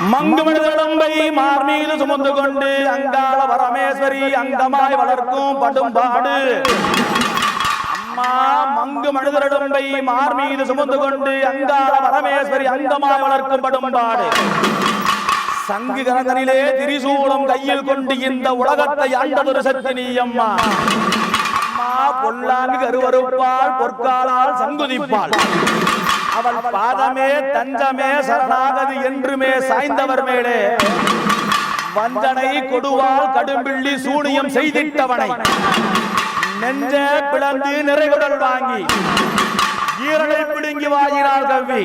மங்கு மனிதடம்பை மார் மீது சுமந்து கொண்டு அங்காள பரமேஸ்வரி அங்கமாய் வளர்க்கும் படும்பாடு. அம்மா மங்கு மனிதரடம்பை மார் மீது சுமந்து கொண்டு அங்காள பரமேஸ்வரி அங்கமாய் வளர்க்கும் படும்பாடு. சங்கு கரந்தனிலே திரிசூலம் கையில் கொண்டு இந்த உலகத்தை ஆண்டதொரு சக்தி நீ அம்மா. அம்மா பொல்லாங்கு கருவறுப்பாள் பொற்காலால் சங்குதிப்பாள். அவள் பாதமே தஞ்சமே சரணாகதி என்றுமே சாய்ந்தவர் மேலே. வஞ்சனை கொடுவால் கடும்பிள்ளி சூனியம் செய்திட்டவனை. நெஞ்ச பிளந்து நிறைகுடல் வாங்கி. ஈரலை பிடுங்கி வாங்கினாள் கவ்வி.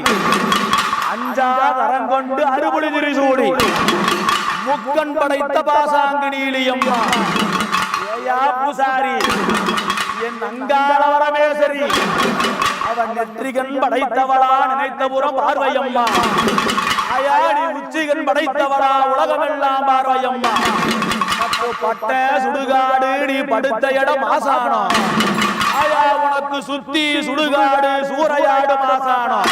அஞ்சா தரங்கொண்டு அறுபொழி திரிசூடி முக்கன் படைத்த பாசாங்கு நீலியம்மா. ஏயா பூசாரி என் அங்காள வரமேசரி அவன் நெற்றிகன் படைத்தவளா நினைத்தபுறம் பார்வையம்மா. அயாடி உச்சிகன் படைத்தவளா உலகமெல்லாம் பார்வையம்மா. பட்ட சுடுகாடு நீ படுத்த இடம் ஆசானம் ஆயா உனக்கு சுத்தி சுடுகாடு சூறையாடு மாசானம்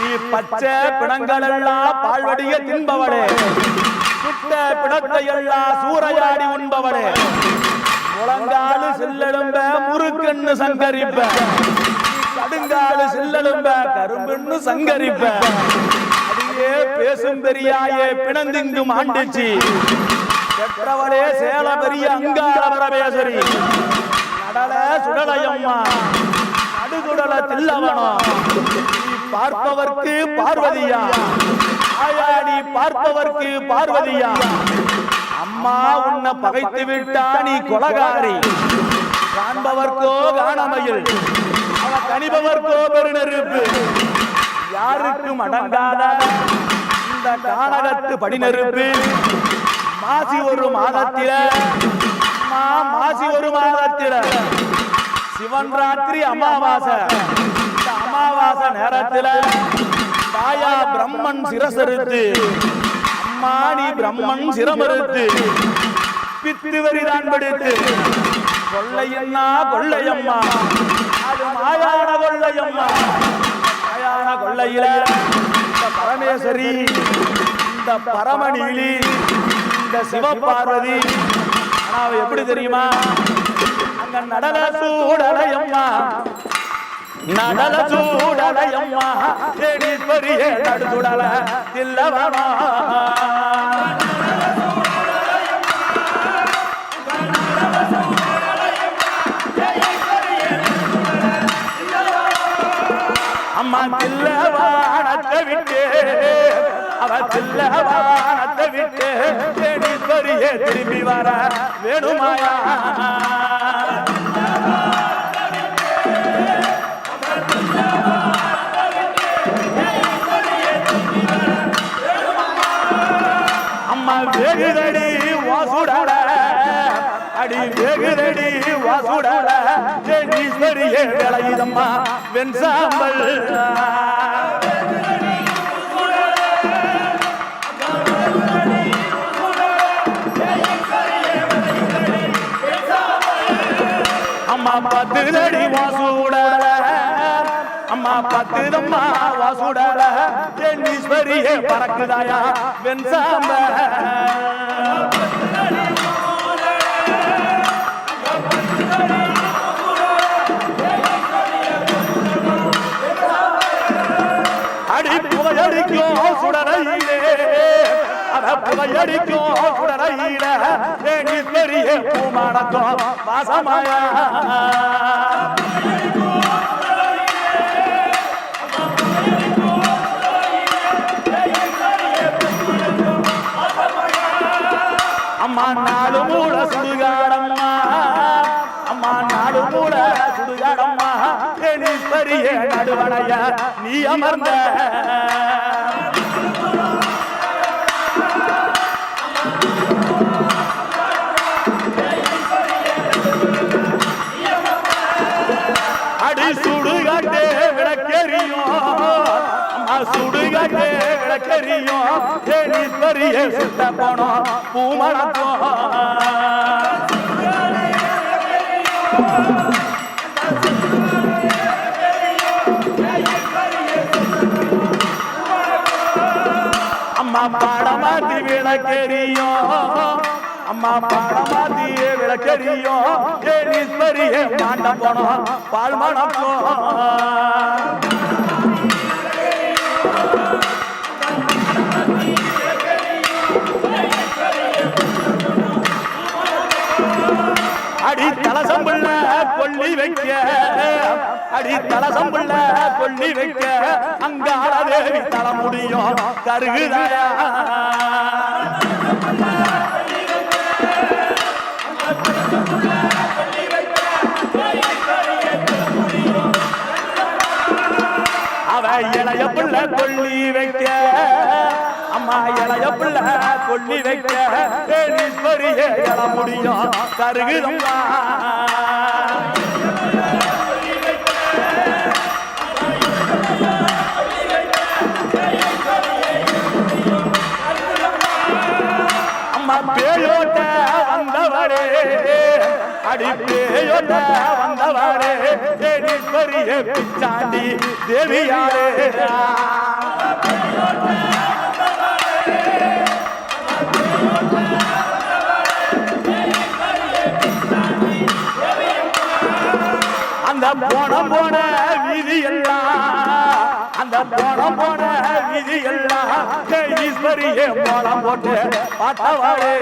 நீ பச்சை பிணங்கள் எல்லாம் பால்வடிய தின்பவளே. சுட்ட பிணத்தை எல்லாம் சூறையாடி உண்பவளே. முழங்காலு செல்லெழும்ப முறுக்கண்ணு சங்கரிப்ப. கடுங்காலு சில்லலும்ப கரும்புன்னு சங்கரிப்ப. அதையே பேசும் பெரியாயே பிணந்திங்கும் ஆண்டுச்சு. பெற்றவளே சேல பெரிய அங்காள பரமேஸ்வரி. நடல சுடலையம்மா. நடுகுடல தில்லவனம் நீ பார்ப்பவர்க்கு பார்வதியா. ஆயாடி பார்ப்பவர்க்கு பார்வதியா. அம்மா உன்னை பகைத்து விட்டா நீ கொலகாரி. காண்பவர்க்கோ காணமையில். கனிபவர் கணிபவர்க்கோ நெருப்பு யாருக்கும் அடங்காத இந்த கானகத்து படிநெருப்பு. மாசி ஒரு மாதத்தில மாசி ஒரு மாதத்தில. சிவன் ராத்திரி அமாவாசை. இந்த அமாவாசை நேரத்தில தாயா பிரம்மன் சிரசருத்து அம்மா நீ பிரம்மன் சிரமறுத்து பித்து வரிதான் படுத்து கொள்ளையண்ணா கொள்ளையம்மா. மாயான கொள்ளையம்மா. மாயான கொள்ளையில. இந்த பரமேஸ்வரி இந்த பரமநீலி இந்த சிவபார்வதி. ஆனா எப்படி தெரியுமா? அங்க நடன சூடலையம்மா நடல சூடலையம்மா தேடீஸ்வரியே நடுசுடல தில்லவனா அம்மா தில்லவானத்தை விட்டு. அவ தில்லவானத்தை விட்டு. தேடி தேடீஸ்வரியே திரும்பி வர வேணுமாயா? அடி வேகுதடி வாசுடல ஜெகீஸ்வரியே விளையுதம்மா வெண்சாம்பல் அம்மா பத்து தடி வாசுடல அம்மா பத்துதம்மா வாசுடல ஜெகீஸ்வரியே பறக்குதாயா வெண்சாம்பல் அத புகையடிக்கும் சுடரையில ஏனி பெரிய அம்மா நாலு மூல சுடுகாடம்மா. அம்மா நாலு மூல சுடுகாடம்மா. ஏனி பெரிய நீ அமர்ந்த. சுடுகாட்டே விளக்கெறியும் ஏனி பெரிய சுத்த போனோம். பூமணக்கம் அம்மா பாடமாத்தி விளக்கெரியும். அம்மா பாடமாத்தி விளக்கெரியும். ஏனீஸ்வரியே மாண்ட போனோம். பால் மணக்கும் அடி தலசம்புள்ள கொல்லி வைக்க. அடி தலசம்புள்ள கொல்லி வைக்க. அங்காள தேவி தல முடியும் கருகுதாயா இளைய பிள்ளை கொல்லி வைக்க. அம்மா இளைய பிள்ளை கொல்லி வைக்க. ஏனீஸ்வரியே எழ முடியும் கருகுதம்மா பேயோட்ட வந்தவரே. அடி பேயோட்ட வந்தவரே. பெரிய பிச்சாண்டி தேவியாரே. அந்த போன போன விதி எல்லாம் அந்த போன போன விதி எல்லாம் ஈஸ்வரியே போனம் போட்டு பார்த்தவாரே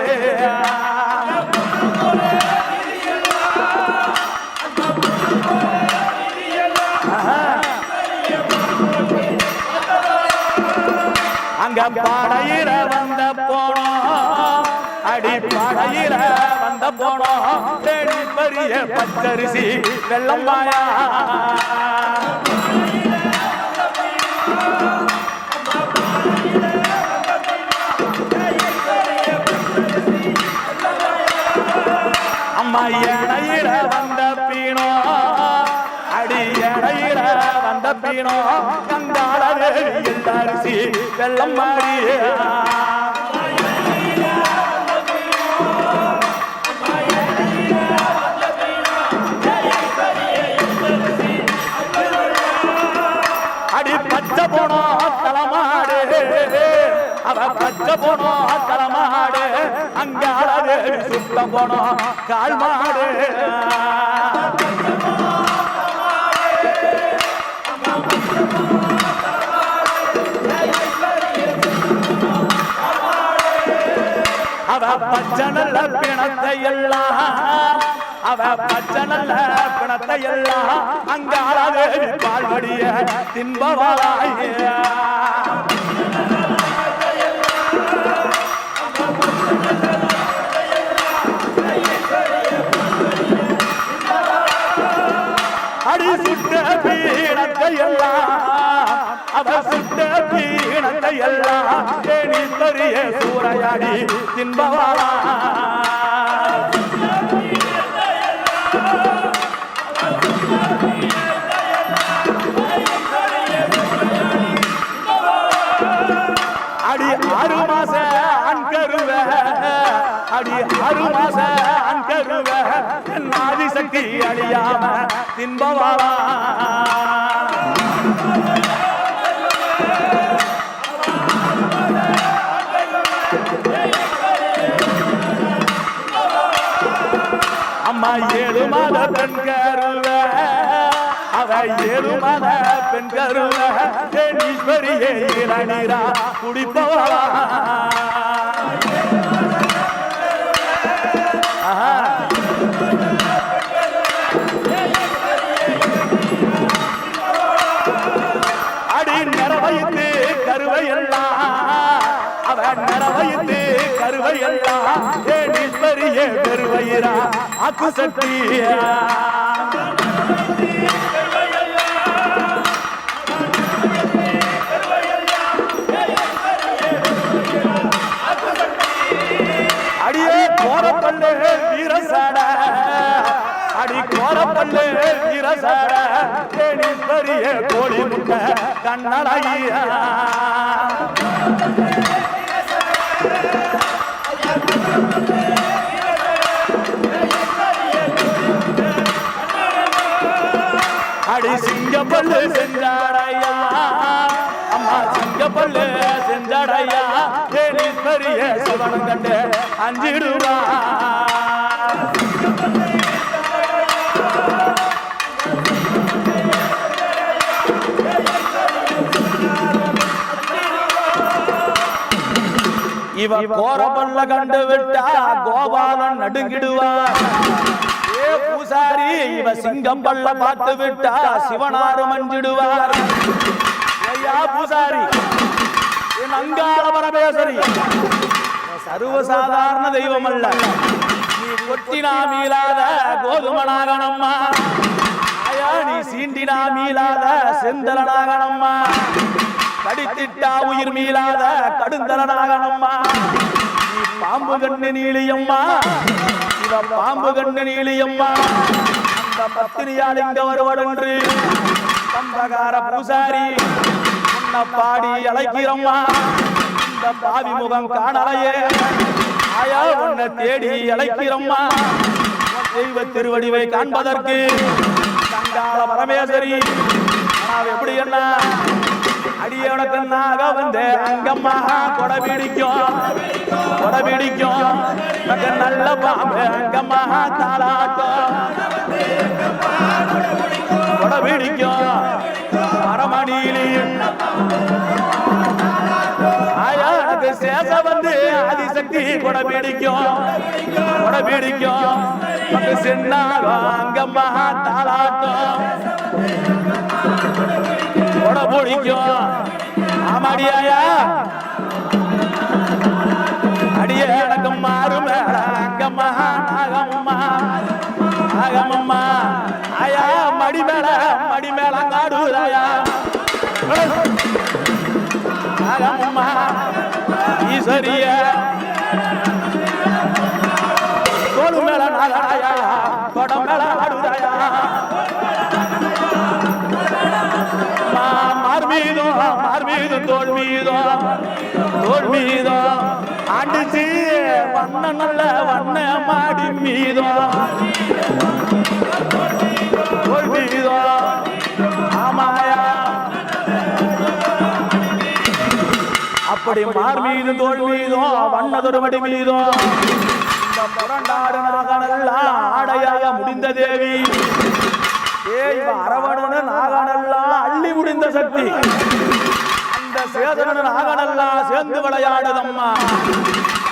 அங்க பாடையில வந்த போனோம். அடி பாடையில வந்த போனோம். தேடி பெரிய பச்சரிசி வெள்ளம் மாயா அம்மா எடையில வந்த பீனோ. அடி எடையில வந்த பீனோ. கங்காள தேவி அரிசி வெள்ளம் மாறியா. அடி போனோம் தலமாடு. அவ பச்சை சுத்த போனோம் கால் மாடு. அவ பிணத்தை எல்லாம் அவ பச்சை பிணத்தை எல்லாம் அங்க தேவி பால்வடிய தின்பவாளாய அடி சுட்ட பீடத்தை எல்லாம் அவ சுட்ட பீடத்தை எல்லாம் தேனி தரிய சூறையாடி தின்பவாளா அடி ஆறு மாச அன்கருவ அடி ஆறு மாச அன்கருவ என் ஆதிசக்தி அழியாம தின்பவாளா ஏழு மாத பெண் கருவ அவ ஏழு மாத பெண் கருவ தேனீஸ்வரியே இளநீரா குடிப்பவளா. அடி நிறவைத்து கருவையெல்லாம் அவ நிறவைத்து கருவையெல்லாம் ஏனீஸ்வரியே பெருவயிரா அக்கு சக்தியா. அடியே கோரப்பல்லு வீரசாட. அடி கோரப்பல்லு வீரசாட. தேனி பெரிய கோழி முட்டை கண்ணடையா அடி சிங்கப்பல்லு செஞ்சாடையா. அம்மா சிங்கப்பல்லு செஞ்சாடையா. பெரிய சிவனம் கண்டு அஞ்சிடுவா. இவ கோரபல்ல கண்டு விட்டா கோபாலன் நடுங்கிடுவார் பூசாரி இவ சிங்கம் பல்ல பார்த்து விட்டா சிவனாரு மஞ்சிடுவார். ஐயா பூசாரி என் அங்காள பரமேஸ்வரி சர்வசாதாரண தெய்வம் அல்ல நீ கொட்டினா மீளாத கோதுமனாகணம்மா ஆயா நீ சீண்டினா மீளாத செந்தலனாகணம்மா கடித்திட்டா உயிர் மீளாத கடுந்தலனாகணம்மா நீ பாம்பு கண்ணு நீலியம்மா. இவ பாம்பு கண்ணு நீலியம்மா அந்த பத்திரியால் இங்க வருவடென்று கம்பகார பூசாரி உன்னை பாடி அழைக்கிறம்மா. இந்த பாவி முகம் காணலையே. ஆயா உன்னை தேடி அழைக்கிறம்மா. தெய்வ திருவடிவை காண்பதற்கு கங்காள பரமேஸ்வரி. நான் எப்படி என்ன? அடியவனக்கண்ணாக வந்து அங்கம்மா கொடை பிடிக்கும். கொடை பிடிக்கும் நல்ல பாம்பு அங்கம்மா தாளாட்டும் கொடை பிடிக்கும் மரமணியிலையும் ஆயா சேச வந்து ஆதிசக்தி கொடை பிடிக்கும் கொடை பிடிக்கும் பக்கு சின்னாலும் அங்கம்மா தாளாட்டும் கொடை பிடிக்கும் ஆமாடியாயா அடியே எனக்கு மாறு அங்கம்மா நாகம்மா நாகம்மா ஆயா மடி மேல மடி மேல காடுதாயா நாகம்மா ஈஸ்வரிய தோடு மேல நாகராயா கொடம் மேல ஆடுதாயா மார் மீதும் மார் மீதும் தோல் மீதும் தோல் மீதும் ஆண்டுச்சு வண்ண நல்ல வண்ண மாடி மீதோ. தோல் ஆமாயா. அப்படி மார் மீது தோல் மீதும் வண்ணதொரு மடி மீதும். புரண்டாடு நாகனெல்லாம் ஆடையாக முடிந்த தேவி. அரவணன் நாகனல்லா அள்ளி முடிந்த சக்தி. அந்த சேதனன் நாகனெல்லாம் சேர்ந்து விளையாடுதம்மா.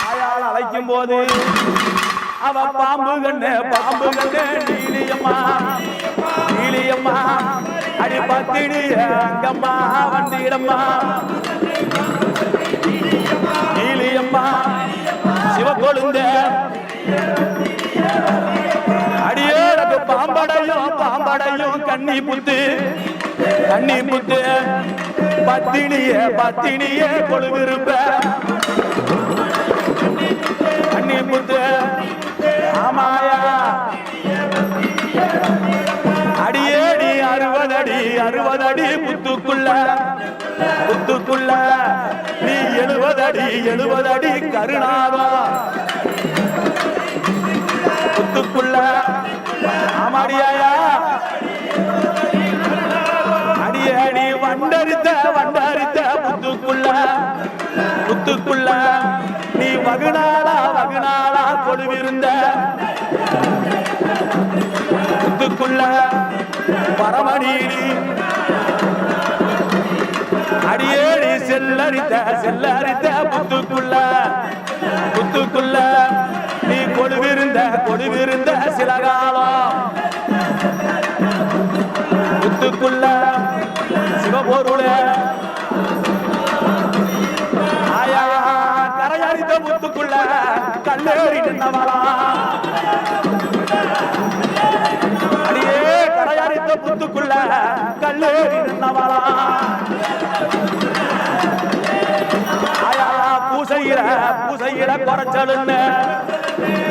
தாயால் அழைக்கும் போது அவ பாம்பு கண்ணு பாம்பு கண்ணு நீலியம்மா நீலியம்மா அடி பத்தினி அங்கம்மா வண்டியிடம்மா. நீலியம்மா சிவக்கொழுந்த. அடியோருக்கு பாம்படையும் பாம்படையும் கண்ணி புத்து கண்ணி புத்து. பத்தினிய பத்தினிய கொழுவிருப்ப. கண்ணி முத்து ஆமாயா. அடியேடி அறுபதடி அறுபதடி முத்துக்குள்ள. முத்துக்குள்ள. நீ எழுபதடி எழுபதடி கருணாவா. முத்துக்குள்ள. ஆமாடியாயா. புத்துக்குள்ள நீ வகுநாளா வகுநாளா கொழுவிருந்த. புத்துக்குள்ள பரமணி அடியேடி செல்லரித்த செல்லரித்த புத்துக்குள்ள. புத்துக்குள்ள நீ கொடுவிருந்த கொடுவிருந்த சில காலம் புத்துக்குள்ள கல்லேறி அடியே கரையடித்த புத்துக்குள்ள கல்லேறி நின்றவளா பூசையில பூசையில குறைச்சலுன்னு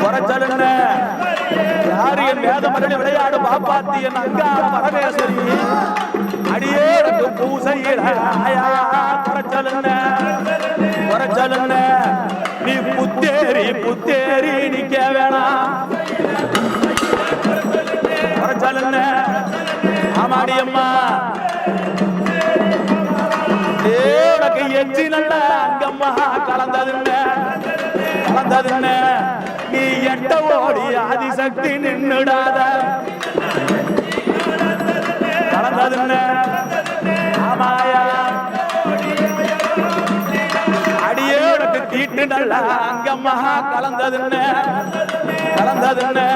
குறைச்சலுன்னு. யாரு என் வேத விளையாடு பாப்பாத்தி என் பரமேஸ்வரி. அடியே பூசையில குறைச்சலுன்னு குறைச்சலுன்னு. புத்தேரி புத்தேரி நிக்க வேணாம். குறைச்சலுன்னு ஆமாடி அம்மா. உனக்கு எஞ்சி நல்ல அங்கம்மா கலந்ததுன்னு கலந்ததுன்னு. நீ எட்ட ஓடி ஆதிசக்தி நின்னுடாத. கலந்ததுன்னு. ஆமாயா. நல்லா அங்கம்மா கலந்ததுன்னு கலந்ததுன்னு.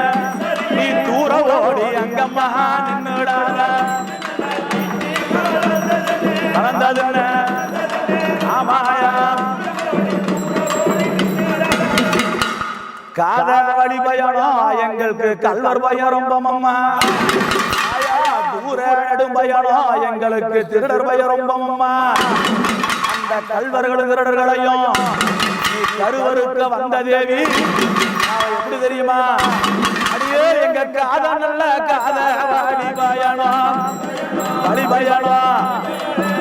நீ தூர ஓடி அங்கம்மா நின்னுடாத. கலந்ததுன்னு. ஆமாயா. காத வழி பயணம் எங்களுக்கு கல்வர் பயம் ரொம்ப மம்மா தூர நெடும் பயணம் எங்களுக்கு திருடர் பயம் ரொம்ப மம்மா அந்த கல்வர்களும் திருடர்களையும் கருவறுக்க வந்த தேவி. எப்படி தெரியுமா? அடியே எங்க காத நல்ல காத வழி பயணம் வழி பயணம்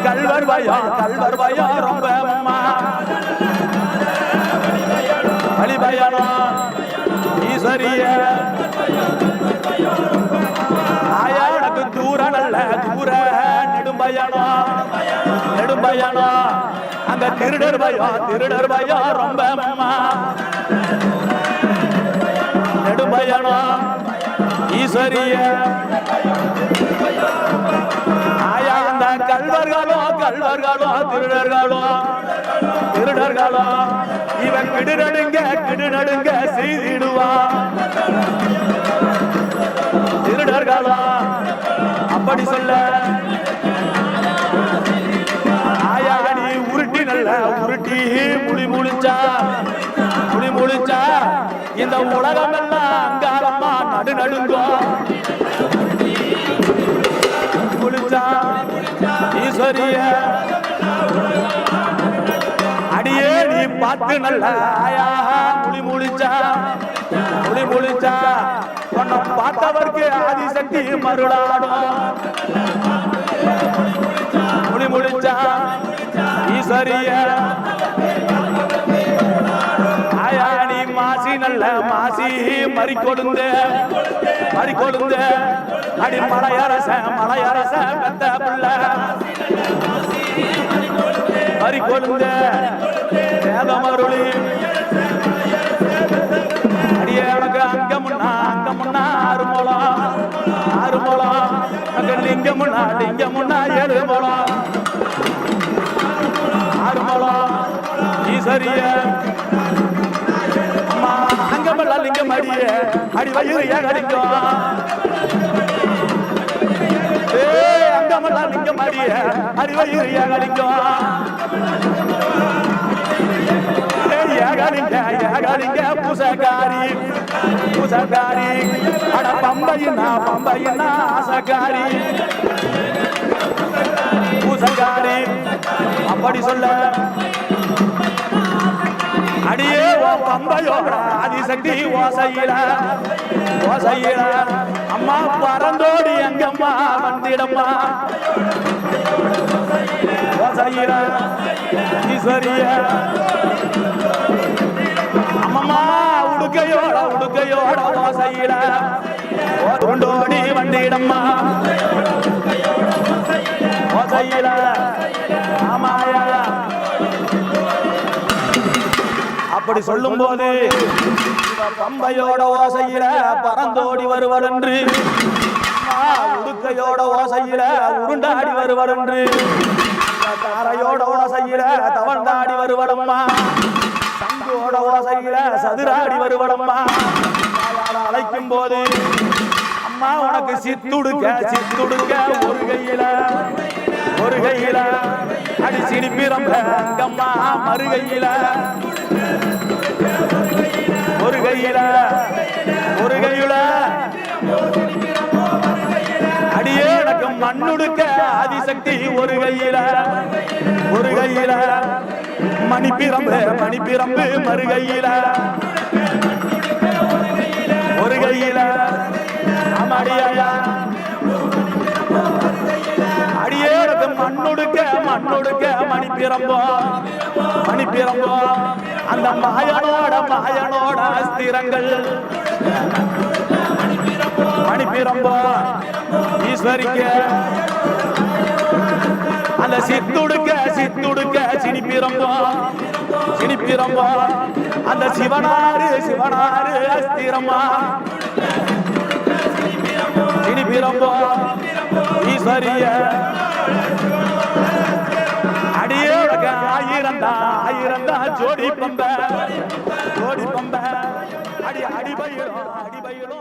கல்வர் பயம் கல்வர் பயம் ரொம்ப அம்மா. வழி பயணம் ஈஸ்வரிய. ஆயா தூர நல்ல தூர நெடும் பயணம் நெடும் அங்க திருடர் பயம் திருடர் பயம் ரொம்ப அம்மா ஈஸ்வரிய. ஆயா அந்த கல்வர்களோ கல்வர்களோ திருடர்களோ திருடர்களோ. இவன் கிடுநடுங்க கிடுநடுங்க செய்திடுவான் அப்படி சொல்ல. ஆயாடி உருட்டி நல்ல உருட்டி முடி முழிச்சா. முடி முழிச்சா. இந்த உலகம் எல்லாம் அங்காரமா நடு நடுங்கோ. முழிச்சா. ஈஸ்வரிய. அடியே நீ பார்த்து நல்ல முடி முடிச்சா? முடி முடிச்சா? உன்னை பார்த்தவர்க்கு ஆதிசக்தி மருளாடும். முடி முடிச்சா? ஈஸ்வரிய. ஆயா மாசி நல்ல மாசி மறி கொடுந்த மறி கொடுந்த அடி மலையரச மலையரச பெத்த பிள்ளை. மறி கொடுந்த வேதமருளி. அடியே எனக்கு அங்க முன்னா அங்க முன்னா ஆறு மூலம் ஆறு மூலம் அங்க லிங்க முன்னா லிங்க முன்னா ஏழு மூலம் ஆறு மூலம் ஈஸ்வரிய அம்மா அங்கமெல்லாம் லிங்கம் அடிய. அடி வயிறு ஏன் அடிக்கும் அங்கமெல்லாம் லிங்கம் அடிய அடி வயிறு ஏன் ஏகாலிங்க ஏகாலிங்க பூசகாரி பூசகாரி. அட பம்பையினா பம்பையினா ஆசகாரி. பூசகாரி அப்படி சொல்ல. அடியே ஓ பம்பையோட ஆதிசக்தி ஓசையில ஓசையில. அம்மா பறந்தோடி எங்கம்மா வந்திடம்மா ஓசையில ஈஸ்வரிய அம்மம்மா உடுக்கையோட உடுக்கையோட ஓசையில கொண்டோடி வந்திடம்மா ஓசையில ஆமாயா அப்படி சொல்லும் போது பம்பையோட ஓசையில பறந்தோடி வருவதென்று. அம்மா, உடுக்கையோட ஓசையில உருண்டாடி வருவதென்று. தாரையோட ஓசையில தவழ்ந்தாடி வருவடம்மா சங்கோட ஓசையில சதுராடி வருவடம்மா அழைக்கும் போது அம்மா உனக்கு சித்துடுக்க சித்துடுக்க ஒரு கையில ஒரு கையில. அடி சிரிப்பிரம்ப அங்கம்மா மறுகையில. ஒரு கையில ஒரு கையில அடியே எனக்கு மண்ணுடுக்க ஆதிசக்தி ஒரு கையில ஒரு கையில மணிப்பிரம்பு மணிப்பிரம்பு மறுகையில ஒரு கையில அமடியா அடியேனுக்கு மண்ணுடுக்க பிறம்போ மணி பிறம்போ. அந்த மாயனோட மாயனோட அஸ்திரங்கள். மணி பிறம்போ. ஈஸ்வரிக்க. அந்த சித்துடுக்க சித்துடுக்க சினிப்பிரம்போ சினிப்பிரம்போ அந்த சிவனாறு சிவனாரு அஸ்திரம்மா இனிபிரம்போ ஈஸ்வரிய. ஆயிரந்தா ஆயிரந்தா ஜோடி பம்ப. ஜோடி பம்ப. அடி அடி அடிபயிலும் அடிபயிலும் கையில